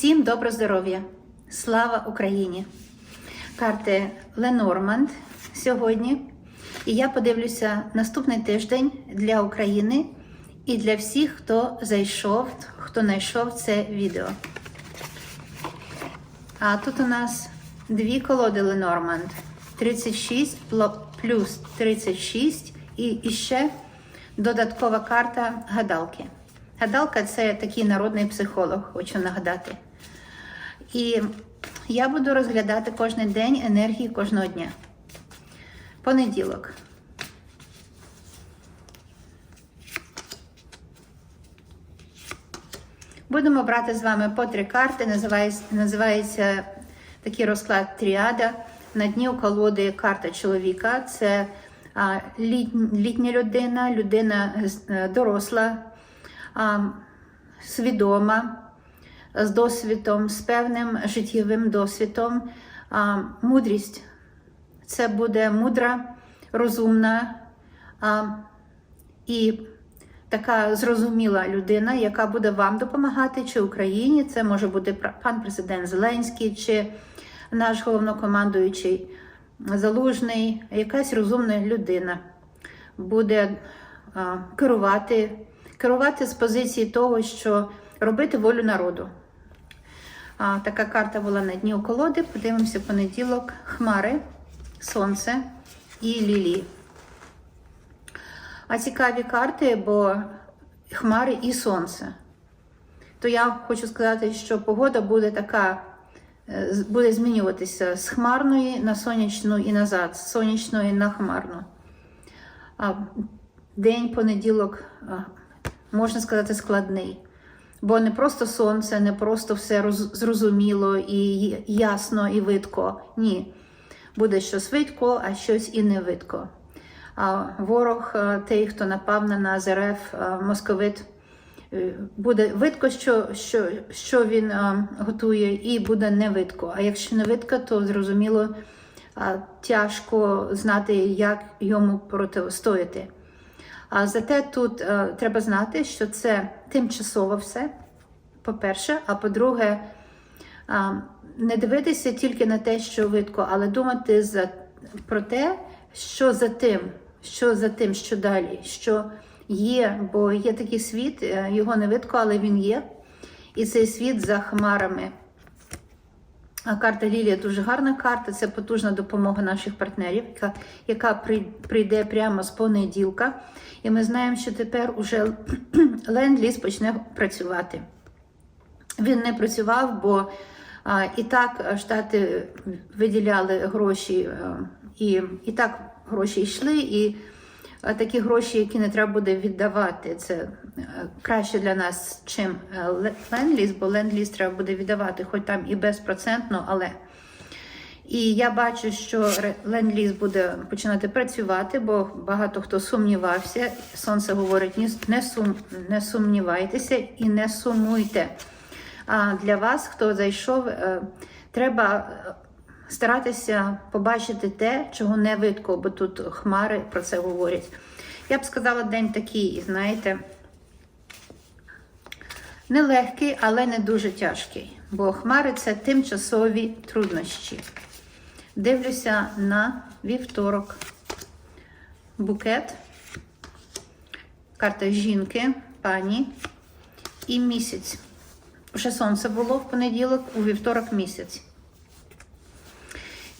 Всім добро здоров'я! Слава Україні! Карти Ленорманд сьогодні. І я подивлюся наступний тиждень для України і для всіх, хто зайшов, хто знайшов це відео. А тут у нас дві колоди Ленорманд. 36 плюс 36 і, ще додаткова карта гадалки. Гадалка це такий народний психолог, хочу нагадати. І я буду розглядати кожен день енергії кожного дня. Понеділок. Будемо брати з вами по три карти. Називається, називається такий розклад тріада. На дні у колоди карта чоловіка. Це літня, людина, людина е, доросла, свідома, з досвідом, з певним життєвим досвідом. Мудрість це буде мудра, розумна і така зрозуміла людина, яка буде вам допомагати, чи Україні. Це може бути пан президент Зеленський, чи наш головнокомандуючий Залужний, якась розумна людина буде керувати, керувати з позиції того, що робити волю народу. Така карта була на дні у колоди. Подивимося понеділок. Хмари, сонце і лілії. А цікаві карти, бо хмари і сонце. То я хочу сказати, що погода буде така, е, буде змінюватися з хмарної на сонячну і назад, з сонячної на хмарну. День понеділок, можна сказати, складний. Бо не просто сонце, не просто все роз- зрозуміло і ясно і видко. Ні. Буде щось видко, а щось і не видко. А ворог, е, той, хто напав на нас, РФ, е, московит, е, буде видко, що, що, що він е, готує, і буде не видко. А якщо не видко, то зрозуміло е, тяжко знати, як йому протистояти. А зате тут е, треба знати, що це тимчасово все, по-перше, а по-друге, а, не дивитися тільки на те, що видко, але думати за, про те, що за тим, що за тим, що далі, що є, бо є такий світ, е, його не видко, але він є. І цей світ за хмарами. Карта Лілія дуже гарна карта. Це потужна допомога наших партнерів, яка, яка при- прийде прямо з понеділка. І ми знаємо, що тепер уже ленд-ліз почне працювати. Він не працював, бо а, і так Штати виділяли гроші, і, і так гроші йшли, і такі гроші, які не треба буде віддавати, це е, краще для нас, чим е, ле- ленд-ліз, бо ленд-ліз треба буде віддавати, хоч там і безпроцентно, але. І я бачу, що ленд-ліз буде починати працювати, бо багато хто сумнівався. Сонце говорить: не, сум, не сумнівайтеся і не сумуйте. А для вас, хто зайшов, е, треба старатися побачити те, чого не видко, бо тут хмари про це говорять. Я б сказала, день такий, знаєте, нелегкий, але не дуже тяжкий. Бо хмари це тимчасові труднощі. Дивлюся на вівторок. Букет, карта жінки, пані і місяць. Вже сонце було в понеділок, у вівторок місяць.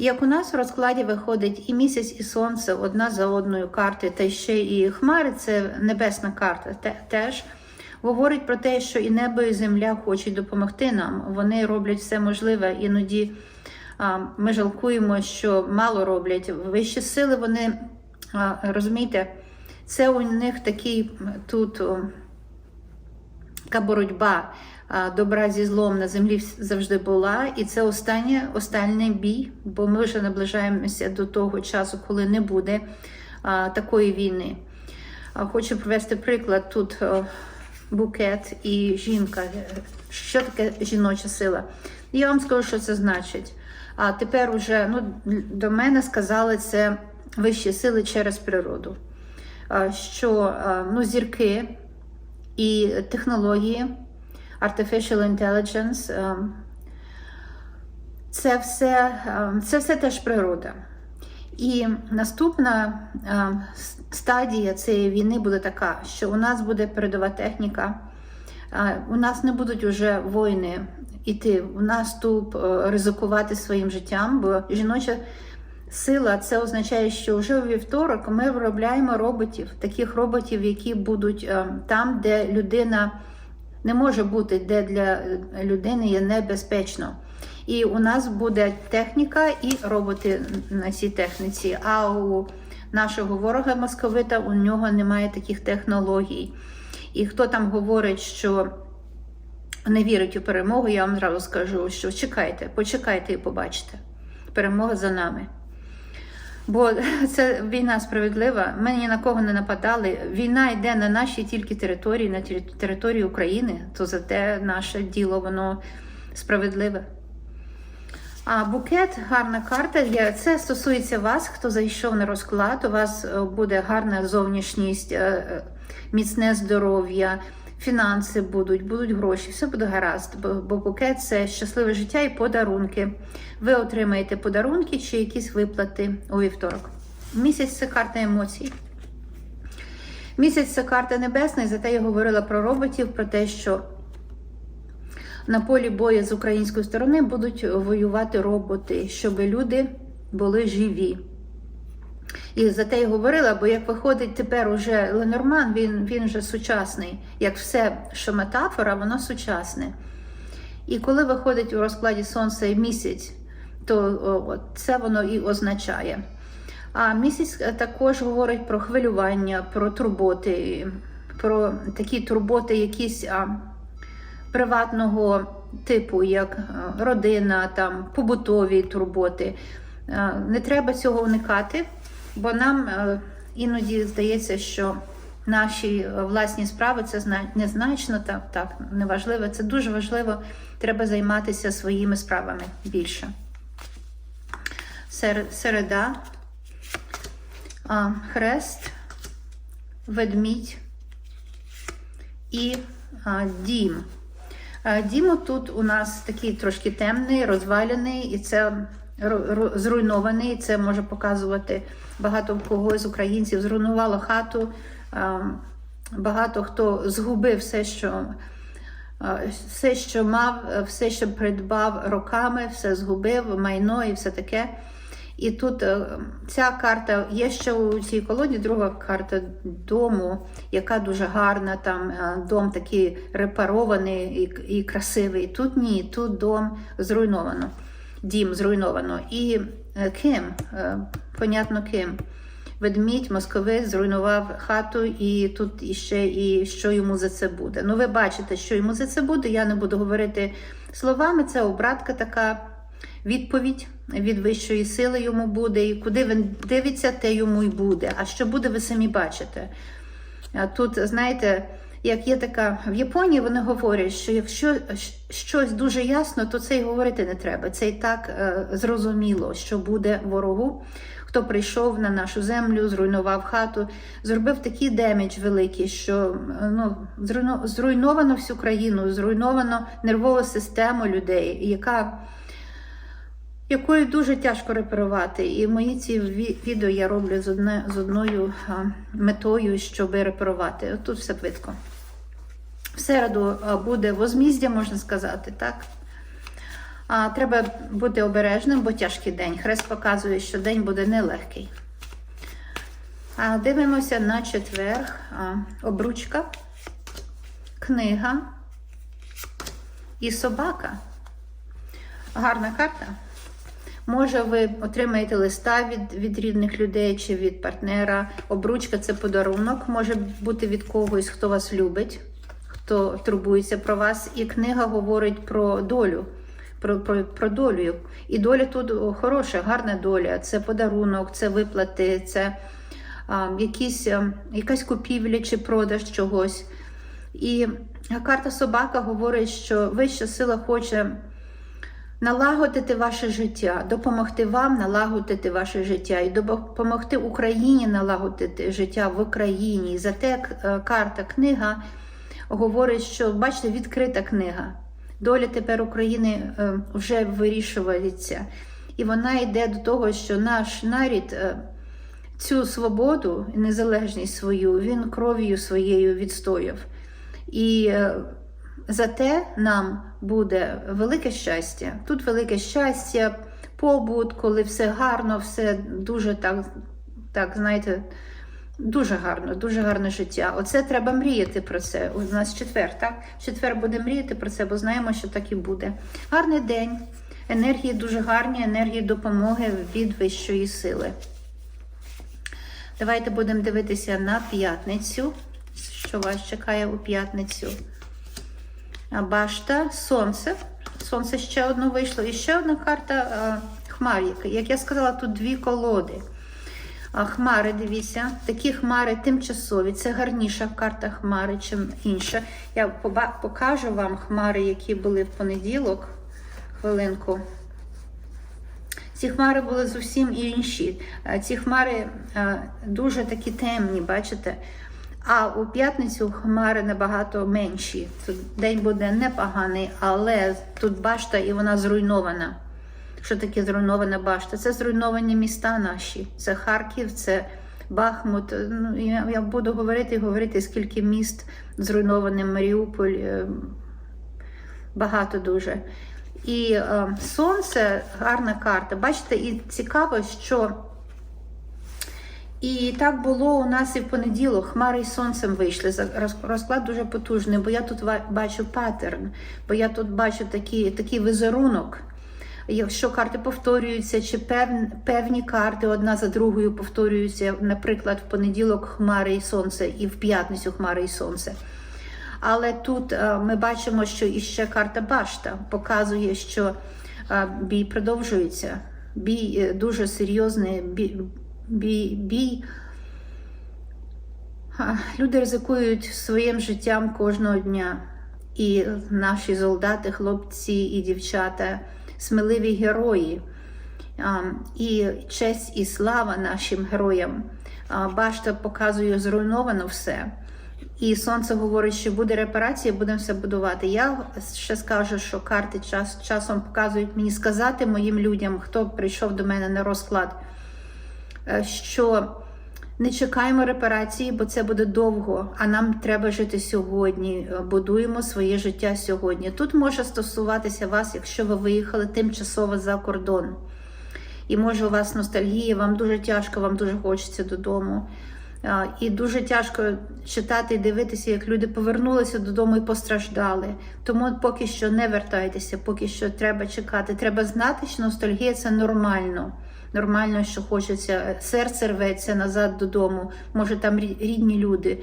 Як у нас в розкладі виходить і місяць, і сонце одна за одною карти, та ще і хмари це небесна карта, те- теж говорить про те, що і небо, і земля хочуть допомогти нам. Вони роблять все можливе. Іноді ми жалкуємо, що мало роблять. Вищі сили, вони розумієте, це у них такий тут. така боротьба добра зі злом на землі завжди була, і це останнє, останній бій, бо ми вже наближаємося до того часу, коли не буде такої війни. Хочу привести приклад тут букет і жінка. Що таке жіноча сила? Я вам скажу, що це значить. А тепер уже ну, до мене сказали це вищі сили через природу. Що ну, зірки і технології artificial intelligence. е, Це все, е, це все теж природа. І наступна е, стадія цієї війни буде така, що у нас буде передова техніка, у нас не будуть вже воїни іти в наступ, е, ризикувати своїм життям, бо жіноча сила це означає, що вже у вівторок ми виробляємо роботів, таких роботів, які будуть там, де людина не може бути, де для е, людини є небезпечно. І у нас буде техніка і роботи на цій техніці. А у нашого ворога московита у нього немає таких технологій. І хто там говорить, що не вірить у перемогу, я вам зразу скажу, що чекайте, почекайте і побачите. Перемога за нами. Бо це війна справедлива. Ми ні на кого не нападали. Війна йде на нашій тільки території, на території України, то зате наше діло воно справедливе. А букет, гарна карта. Це стосується вас, хто зайшов на розклад. У вас е, буде гарна зовнішність, е, е, міцне здоров'я, фінанси будуть, будуть гроші, все буде гаразд. Бо, букет це щасливе життя і подарунки. Ви отримаєте подарунки чи якісь виплати у вівторок. Місяць це карта емоцій. Місяць це карта небесна, і зате я говорила про роботів, про те, що на полі бою з української сторони будуть воювати роботи, щоб люди були живі. І за те й говорила, бо як виходить тепер уже Ленорман, він, він вже сучасний. Як все, що метафора, воно сучасне. І коли виходить у розкладі Сонця і місяць, то о, це воно і означає. А місяць е, також говорить про хвилювання, про турботи, про такі турботи, якісь а, приватного типу, як е, родина, там, побутові турботи. Е, Не треба цього уникати, бо нам е, іноді здається, що наші е, власні справи це незначно, так, так, неважливо. Це дуже важливо. Треба займатися своїми справами більше. Сер- Середа, хрест, ведмідь і дім. Дім тут у нас такий трошки темний, розвалений, і це зруйнований. Це може показувати багато в кого з українців зруйнувало хату. Багато хто згубив все, що все, що мав, все, що придбав роками, все згубив, майно і все таке. І тут е, ця карта є ще у цій колоді друга карта дому, яка дуже гарна. Там е, дом такий репарований і, і красивий. Тут ні, тут дом зруйновано, дім зруйновано. І е, ким, е, понятно, ким. Ведмідь московець зруйнував хату, і тут іще і що йому за це буде. Ну, ви бачите, що йому за це буде. Я не буду говорити словами. Це обратка така відповідь від вищої сили йому буде, і куди він дивиться, те йому й буде. А що буде, ви самі бачите. Тут, знаєте, як є така в Японії, вони говорять, що якщо щось дуже ясно, то це й говорити не треба. Це і так е, зрозуміло, що буде ворогу, хто прийшов на нашу землю, зруйнував хату, зробив такий демедж великий, що ну, зруйновано всю країну, зруйновано нервову систему людей, яка якою дуже тяжко реперувати. І мої ці відео я роблю з, одне, з одною метою, щоб реперувати. Тут все плитко. В середу буде возміздя, можна сказати, так? А, треба бути обережним, бо тяжкий день. Хрест показує, що день буде нелегкий. А, дивимося на четвер. А, обручка, книга і собака. Гарна карта. Може, ви отримаєте листа від, від рідних людей чи від партнера. Обручка це подарунок, може бути від когось, хто вас любить, хто турбується про вас. І книга говорить про долю, про, про, про долю. І доля тут хороша, гарна доля. Це подарунок, це виплати, це а, якісь, якась купівля чи продаж чогось. І карта собака говорить, що вища сила хоче налагодити ваше життя, допомогти вам налагодити ваше життя і допомогти Україні налагодити життя в Україні. І Зате е, карта книга говорить, що бачите, відкрита книга. Доля тепер України е, вже вирішується. І вона йде до того, що наш нарід е, цю свободу і незалежність свою він кров'ю своєю відстояв. І е, за те нам буде велике щастя. Тут велике щастя, побут, коли все гарно, все дуже так, так знаєте, дуже гарно, дуже гарне життя. Оце треба мріяти про це. У нас четвер, так? Четвер буде мріяти про це, бо знаємо, що так і буде. Гарний день. Енергії дуже гарні, енергії допомоги від вищої сили. Давайте будемо дивитися на п'ятницю. Що вас чекає у п'ятницю? Башта, сонце. Сонце ще одно вийшло. І ще одна карта хмар. Як я сказала, тут дві колоди. Хмари, дивіться, такі хмари тимчасові. Це гарніша карта хмари, чим інша. Я покажу вам хмари, які були в понеділок. Хвилинку. Ці хмари були зовсім інші. Е, Ці хмари е, дуже такі темні, бачите? А у п'ятницю хмари набагато менші. Тут день буде непоганий, але тут башта і вона зруйнована. Що таке зруйнована башта? Це зруйновані міста наші. Це Харків, це Бахмут. Ну, я, буду говорити і говорити, скільки міст зруйнований Маріуполь. е, Багато дуже. І е, сонце гарна карта. Бачите, і цікаво, що і так було у нас і в понеділок. Хмари і сонцем вийшли. Розклад дуже потужний, бо я тут бачу паттерн, бо я тут бачу такий, такий візерунок. Якщо карти повторюються, чи певні, карти одна за другою повторюються, наприклад, в понеділок хмари і сонце, і в п'ятницю хмари і сонце. Але тут е, ми бачимо, що іще карта башта показує, що е, бій продовжується. Бій е, дуже серйозний бій, бій. Люди ризикують своїм життям кожного дня. І наші солдати, хлопці і дівчата, сміливі герої. І честь і слава нашим героям. Башта показує зруйновано все. І сонце говорить, що буде репарація, будемо все будувати. Я ще скажу, що карти час, часом показують мені сказати моїм людям, хто прийшов до мене на розклад, е, що не чекаємо репарації, бо це буде довго, а нам треба жити сьогодні. Е, Будуємо своє життя сьогодні. Тут може стосуватися вас, якщо ви виїхали тимчасово за кордон. І може у вас ностальгія, вам дуже тяжко, вам дуже хочеться додому. І дуже тяжко читати і дивитися, як люди повернулися додому і постраждали. Тому поки що не вертайтеся, поки що треба чекати. Треба знати, що ностальгія це нормально. Нормально, що хочеться, серце рветься назад додому. Може, там рідні люди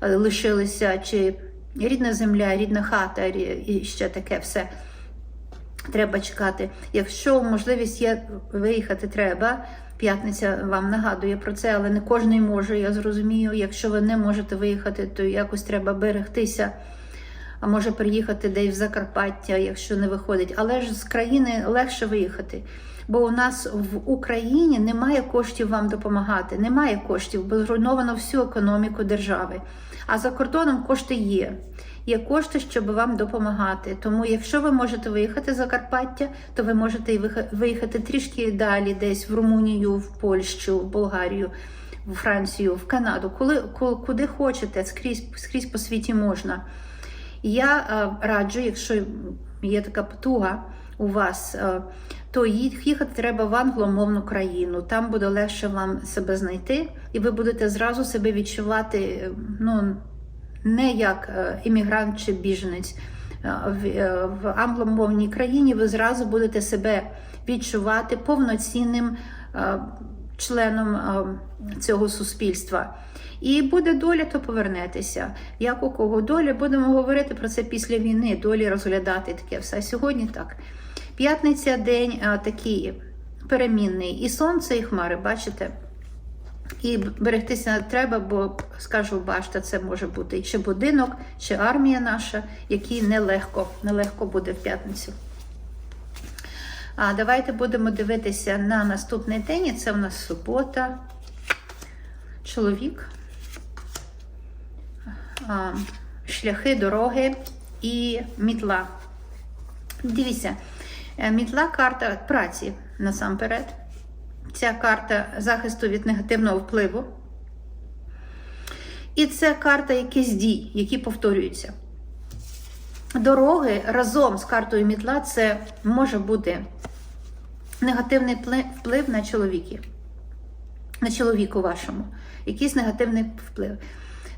е, лишилися, чи рідна земля, рідна хата, і ще таке все. Треба чекати. Якщо можливість є виїхати, треба. П'ятниця вам нагадує про це, але не кожен може. Я зрозумію. Якщо ви не можете виїхати, то якось треба берегтися. А може приїхати десь в Закарпаття, якщо не виходить. Але ж з країни легше виїхати. Бо у нас в Україні немає коштів вам допомагати. Немає коштів, бо зруйновано всю економіку держави. А за кордоном кошти є. Є кошти, щоб вам допомагати. Тому, якщо ви можете виїхати з Закарпаття, то ви можете виїхати трішки далі, десь в Румунію, в Польщу, в Болгарію, в Францію, в Канаду, коли, ку- куди хочете, скрізь, скрізь по світі можна. Я е, раджу, якщо є така потуга у вас, е, то їх- їхати треба в англомовну країну. Там буде легше вам себе знайти, і ви будете зразу себе відчувати е, ну, не як е, іммігрант чи біженець. Е, В, англомовній країні ви зразу будете себе відчувати повноцінним членом цього суспільства. І буде доля, то повернетеся. Як у кого доля, будемо говорити про це після війни, долі розглядати таке все. Сьогодні так. П'ятниця день а, такий перемінний. І сонце, і хмари, бачите? І берегтися треба, бо скажу, башта, це може бути чи будинок, чи армія наша, якій нелегко, нелегко буде в п'ятницю. А давайте будемо дивитися на наступний день. І це у нас субота. Чоловік. А, шляхи, дороги і мітла. Дивіться, мітла карта праці насамперед. Ця карта захисту від негативного впливу. І це карта якихось дій, які повторюються. Дороги разом з картою мітла це може бути негативний вплив на чоловіків, на чоловіку вашому. Якийсь негативний вплив.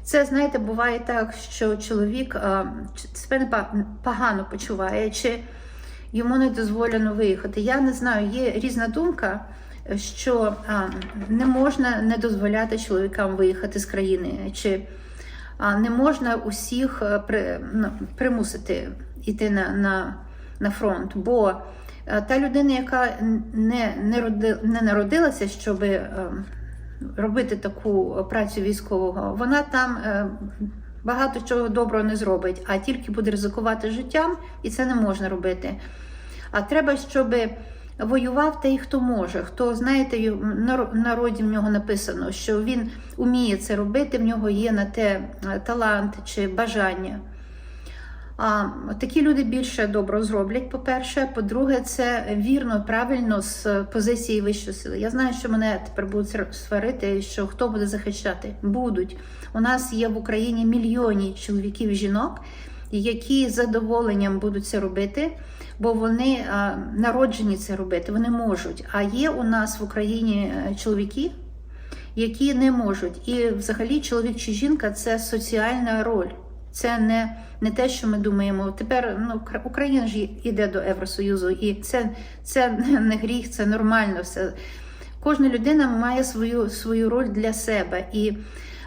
Це, знаєте, буває так, що чоловік а, себе погано почуває, чи йому не дозволено виїхати. Я не знаю, є різна думка, що а, не можна не дозволяти чоловікам виїхати з країни, чи а, не можна усіх е, при, ну, примусити йти на, на, на фронт. Бо е, та людина, яка не, не, роди, не народилася, щоб робити таку працю військового, вона там е, багато чого доброго не зробить, а тільки буде ризикувати життям, і це не можна робити. А треба, щоб воював той, хто може. Хто, знаєте, на народі в нього написано, що він уміє це робити, в нього є на те е, талант чи бажання. А, такі люди більше добро зроблять, по-перше. По-друге, це вірно, правильно з позиції вищої сили. Я знаю, що мене тепер будуть сварити, що хто буде захищати. Будуть. У нас є в Україні мільйони чоловіків і жінок, які з задоволенням будуть це робити, бо вони народжені це робити, вони можуть. А є у нас в Україні е, чоловіки, які не можуть. І взагалі чоловік чи жінка це соціальна роль. Це не, не те, що ми думаємо. Тепер ну, Україна ж йде до Євросоюзу, і це, це не гріх, це нормально. Все. Кожна людина має свою, свою роль для себе. І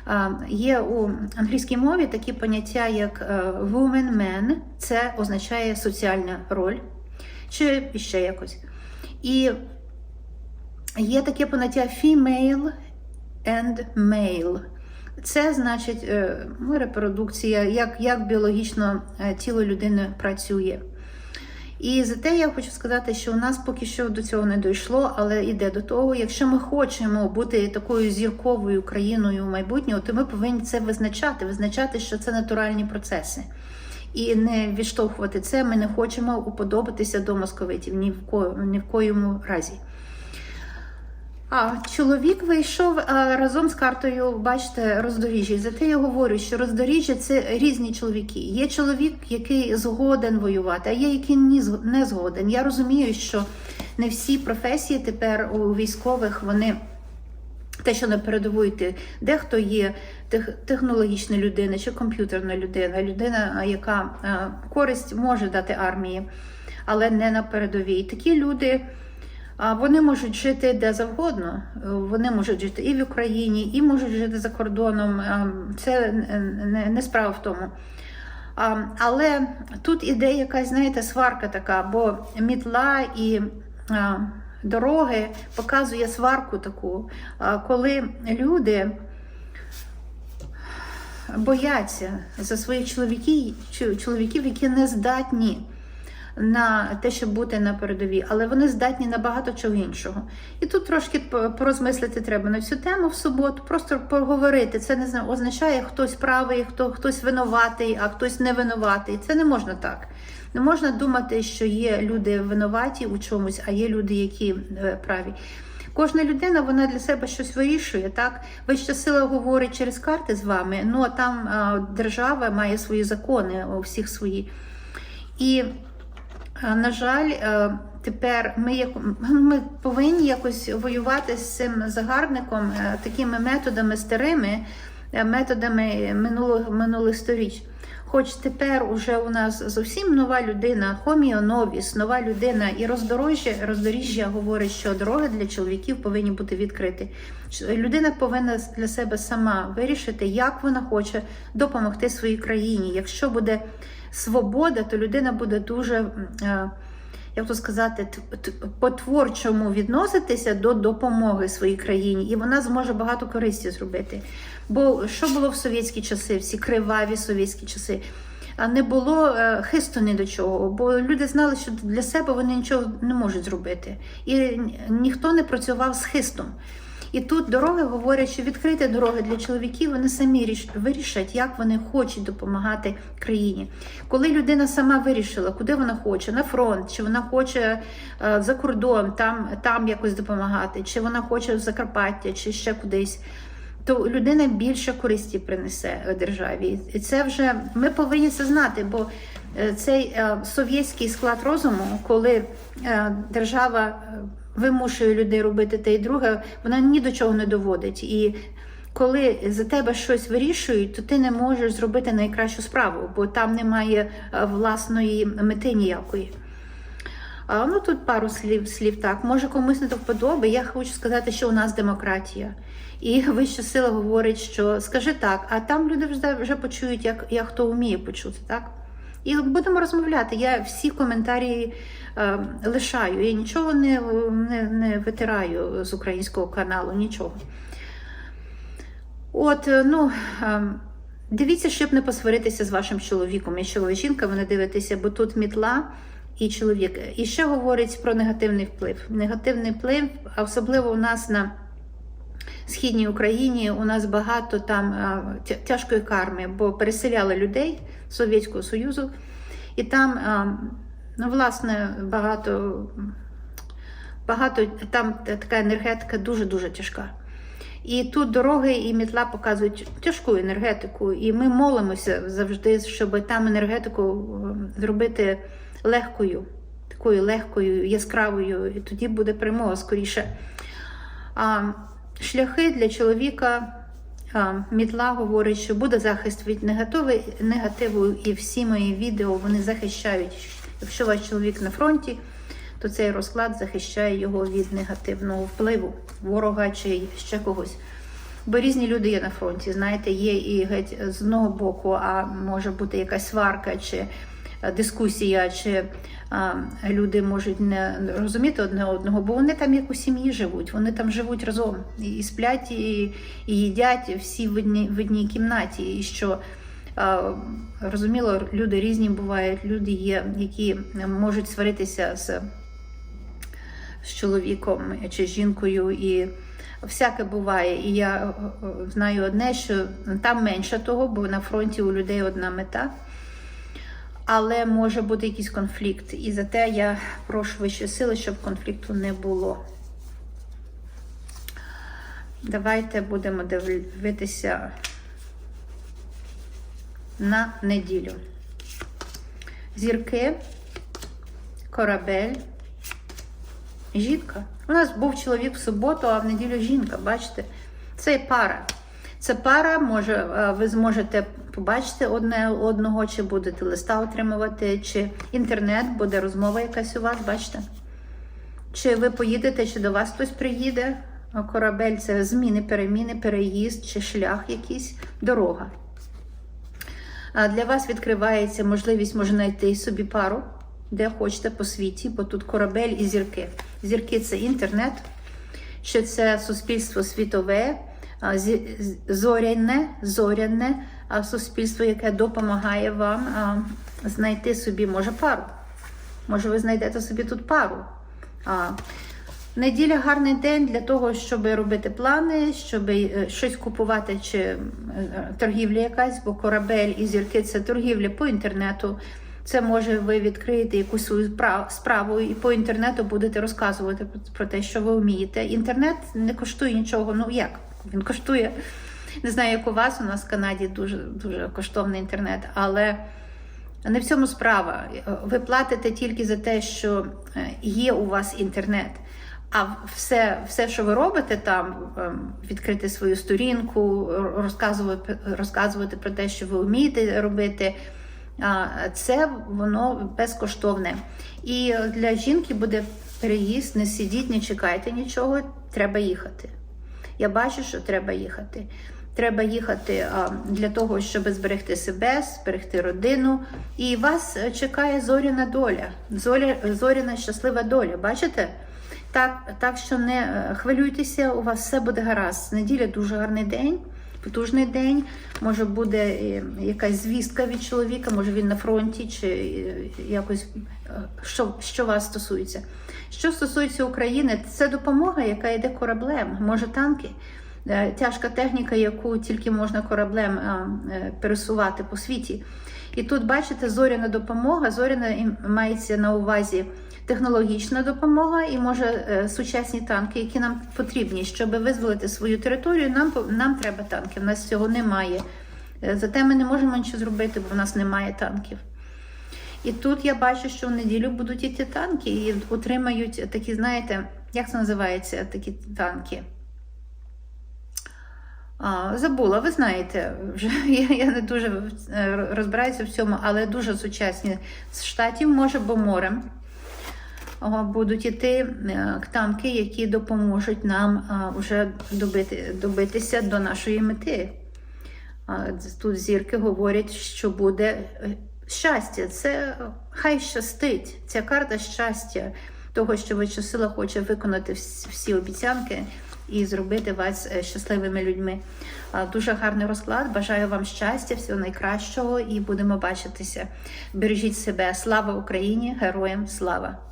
а, є у англійській мові такі поняття, як е, woman, man, це означає соціальна роль, чи ще якось. І є таке поняття female and male. Це значить е, ну, репродукція, як, як біологічно е, тіло людини працює. І за те я хочу сказати, що у нас поки що до цього не дійшло, але йде до того. Якщо ми хочемо бути такою зірковою країною майбутнього, то ми повинні це визначати, визначати, що це натуральні процеси. І не відштовхувати це. Ми не хочемо уподобатися до московитів ні в ко, ні в коєму разі. А чоловік вийшов а, разом з картою, бачите, роздоріжжя. Зате я говорю, що роздоріжжя це різні чоловіки. Є чоловік, який згоден воювати, а є який не згоден. Я розумію, що не всі професії тепер у військових вони. Те, що на передову йти, дехто є тех- технологічна людина чи комп'ютерна людина, людина, яка а, користь може дати армії, але не на передовій. Такі люди. А вони можуть жити де завгодно. Е, Вони можуть жити і в Україні, і можуть жити за кордоном. Це не, не справа в тому. Але тут іде якась, знаєте, сварка така, бо мітла і дороги показує сварку таку, коли люди бояться за своїх чоловіків, чоловіків, які не здатні на те, щоб бути на передовій, але вони здатні на багато чого іншого. І тут трошки порозмислити треба на цю тему в суботу, просто поговорити. Це не зна- означає, хтось правий, хто хтось винуватий, а хтось не винуватий. Це не можна так. Не можна думати, що є люди винуваті у чомусь, а є люди, які е, праві. Кожна людина вона для себе щось вирішує. Так, вища сила говорить через карти з вами. Ну а там держава має свої закони, у всіх свої. І На жаль, е, тепер ми, як, ми повинні якось воювати з цим загарбником е, такими методами старими, е, методами минулих, минулих сторіч. Хоч тепер уже у нас зовсім нова людина, хоміоновіс, нова людина, і роздорожжя, роздоріжжя говорить, що дороги для чоловіків повинні бути відкриті. Людина повинна для себе сама вирішити, як вона хоче допомогти своїй країні. Якщо буде свобода, то людина буде дуже, е, як то сказати, по-творчому відноситися до допомоги своїй країні, і вона зможе багато користі зробити. Бо що було в совєтські часи, всі криваві совєтські часи? А не було е, хисту ні до чого, бо люди знали, що для себе вони нічого не можуть зробити. І ні- ніхто не працював з хистом. І тут дороги говорять, що відкриті дороги для чоловіків вони самі вирішать, як вони хочуть допомагати країні. Коли людина сама вирішила, куди вона хоче, на фронт, чи вона хоче е, за кордон, там, там якось допомагати, чи вона хоче в Закарпаття, чи ще кудись. То людина більше користі принесе е, державі, і це вже ми повинні це знати, бо е, цей совєтський склад розуму, коли держава вимушує людей робити те і друге, вона ні до чого не доводить. І коли за тебе щось вирішують, то ти не можеш зробити найкращу справу, бо там немає е, власної мети ніякої. А, ну тут пару слів, слів так. Може комусь не до вподоби. Я хочу сказати, що у нас демократія. І вища сила говорить, що скажи так, а там люди вже, вже почують, як, як хто вміє почути, так? І будемо розмовляти. Я всі коментарі лишаю. Я нічого не, не, не витираю з українського каналу, нічого. От, е, ну. Е, Дивіться, щоб не посваритися з вашим чоловіком. Якщо ви жінка, ви не дивитеся, бо тут мітла і чоловік. І ще говорить про негативний вплив. Негативний вплив, особливо у нас на східній Україні, у нас багато там тяжкої карми, бо переселяли людей з Совєтського Союзу, і там, ну, власне, багато, багато там така енергетика дуже-дуже тяжка. І тут дороги і мітла показують тяжку енергетику, і ми молимося завжди, щоб там енергетику е, зробити легкою, такою легкою, яскравою, і тоді буде перемога скоріше. А, шляхи для чоловіка. а, Мітла говорить, що буде захист від негативи, негативу, і всі мої відео вони захищають. Якщо ваш чоловік на фронті, то цей розклад захищає його від негативного впливу ворога чи ще когось. Бо різні люди є на фронті. Знаєте, є і геть з одного боку, а може бути якась сварка чи е, дискусія, чи а, люди можуть не розуміти одне одного, бо вони там як у сім'ї живуть, вони там живуть разом і, сплять, і, і їдять всі в одній, в одній кімнаті. І що розуміло, люди різні бувають, люди є, які можуть сваритися з з чоловіком чи жінкою, і всяке буває. І я е, е, знаю одне, що там менше того, бо на фронті у людей одна мета. Але може бути якийсь конфлікт. І за те я прошу вищі сили, щоб конфлікту не було. Давайте будемо дивитися на неділю. Зірки, корабель, жінка. У нас був чоловік в суботу, а в неділю жінка. Бачите? Це пара. Це пара, може, е, ви зможете побачити одне одного, чи будете листа отримувати, чи інтернет, буде розмова якась у вас, бачите? Чи ви поїдете, чи до вас хтось приїде. Корабель це зміни, переміни, переїзд, чи шлях якийсь, дорога. Для вас відкривається можливість може знайти собі пару, де хочете по світі, бо тут корабель і зірки. Зірки це інтернет, що це суспільство світове, зоряне, зоряне суспільство, яке допомагає вам знайти собі, може, пару. Може, ви знайдете собі тут пару. Неділя гарний день для того, щоб робити плани, щоб е, щось купувати чи е, торгівля якась, бо корабель і зірки це торгівля по інтернету. Це може ви відкриєте якусь свою справу і по інтернету будете розказувати про- про те, що ви вмієте. Інтернет не коштує нічого. Ну як? Він коштує. Не знаю, як у вас, у нас в Канаді дуже дуже коштовний інтернет, але не в цьому справа. Ви платите тільки за те, що е, є у вас інтернет. А все, все, що ви робите там, ем, відкрити свою сторінку, розказувати, розказувати про те, що ви вмієте робити, це воно безкоштовне. І для жінки буде переїзд, не сидіть, не чекайте нічого, треба їхати. Я бачу, що треба їхати. Треба їхати для того, щоб зберегти себе, зберегти родину. І вас чекає зоряна доля, зоря, зоряна щаслива доля. Бачите? Так, так що не е, хвилюйтеся, у вас все буде гаразд. Неділя дуже гарний день. потужний день. Може буде е, якась звістка від чоловіка, може він на фронті, чи е, якось що, що вас стосується. Що стосується України, це допомога, яка йде кораблем, може танки. Тяжка техніка, яку тільки можна кораблем пересувати по світі. І тут, бачите, зоряна допомога. Зоряна мається на увазі технологічна допомога і може е, сучасні танки, які нам потрібні, щоб визволити свою територію. Нам нам треба танки. У нас цього немає. Е, Зате ми не можемо нічого зробити, бо в нас немає танків. І тут я бачу, що в неділю будуть іти танки і отримають такі, знаєте, як це називається, такі танки. А, забула, ви знаєте, вже я, я не дуже е, розбираюся в цьому, але дуже сучасні з штатів, може, бо морем. О, Будуть іти е, танки, які допоможуть нам вже добити, добитися до нашої мети. Тут зірки говорять, що буде е, щастя. Це хай щастить. Ця карта щастя, того, що Вища хоче виконати всі обіцянки і зробити вас е, щасливими людьми. Дуже гарний розклад. Бажаю вам щастя, всього найкращого і будемо бачитися. Бережіть себе. Слава Україні! Героям слава!